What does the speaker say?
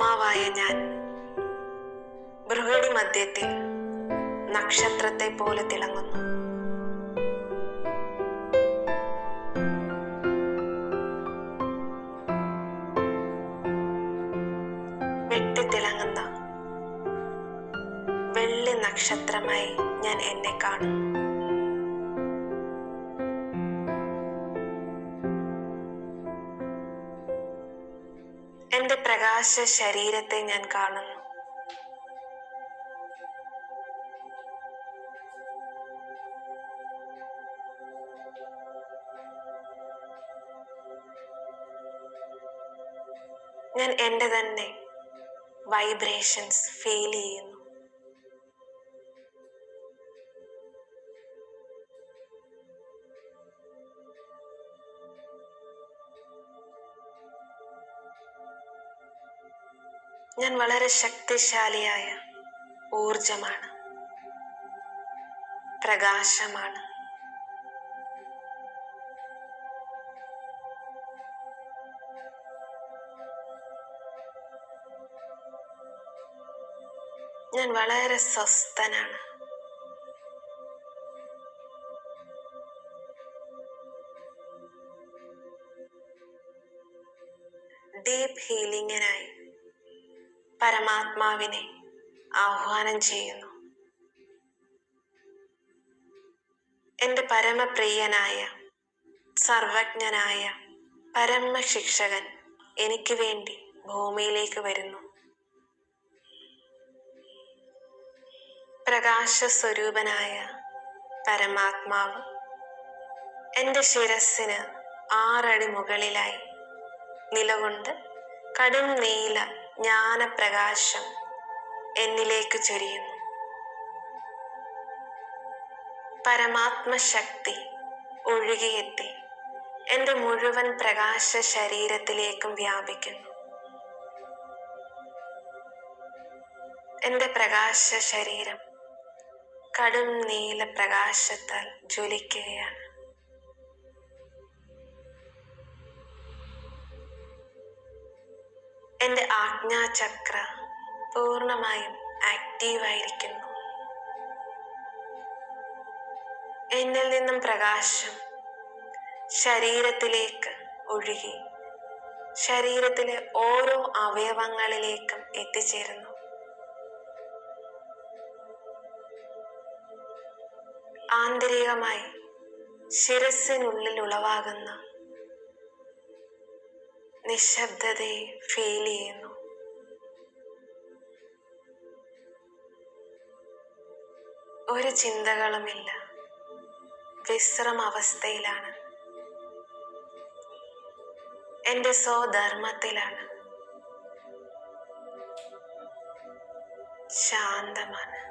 ആത്മാവായ ഞാൻ ബൃഹടി മധ്യത്തിൽ നക്ഷത്രത്തെ പോലെ തിളങ്ങുന്നു. വെട്ടിത്തിളങ്ങുന്ന വെള്ളി നക്ഷത്രമായി ഞാൻ എന്നെ കാണുന്നു. പ്രകാശ ശരീരത്തെ ഞാൻ കാണുന്നു. ഞാൻ എന്റെ തന്നെ വൈബ്രേഷൻസ് ഫീൽ ചെയ്യുന്നു. ഞാൻ വളരെ ശക്തിശാലിയായ ഊർജമാണ് പ്രകാശമാണ്. ഞാൻ വളരെ സ്വസ്ഥനാണ്. ഡീപ്പ് ഹീലിംഗിനായി പരമാത്മാവിനെ ആഹ്വാനം ചെയ്യുന്നു. എന്റെ പരമപ്രിയനായ സർവജ്ഞനായ പരമശിക്ഷകൻ എനിക്ക് വേണ്ടി ഭൂമിയിലേക്ക് വരുന്നു. പ്രകാശ സ്വരൂപനായ പരമാത്മാവ് എന്റെ ശിരസ്സിന് ആറടി മുകളിലായി നിലകൊണ്ട് കടും നീല ജ്ഞാനപ്രകാശം എന്നിലേക്ക് ചൊരിയുന്നു. പരമാത്മശക്തി ഒഴുകിയെത്തി എന്റെ മുഴുവൻ പ്രകാശ ശരീരത്തിലേക്കും വ്യാപിക്കുന്നു. എന്റെ പ്രകാശ ശരീരം കടും നീല പ്രകാശത്താൽ ജ്വലിക്കുകയാണ്. ആജ്ഞാചക്ര പൂർണമായും ആക്റ്റീവായിരിക്കുന്നു. എന്നിൽ നിന്നും പ്രകാശം ശരീരത്തിലേക്ക് ഒഴുകി ശരീരത്തിലെ ഓരോ അവയവങ്ങളിലേക്കും എത്തിച്ചേരുന്നു. ആന്തരികമായി ശിരസിനുള്ളിൽ ഉളവാകുന്ന നിശബ്ദതയെ ഫീൽ ചെയ്യുന്നു. ഒരു ചിന്തകളുമില്ല. വിശ്രമ അവസ്ഥയിലാണ്. എന്റെ സ്വധർമ്മത്തിലാണ്. ശാന്തമാണ്.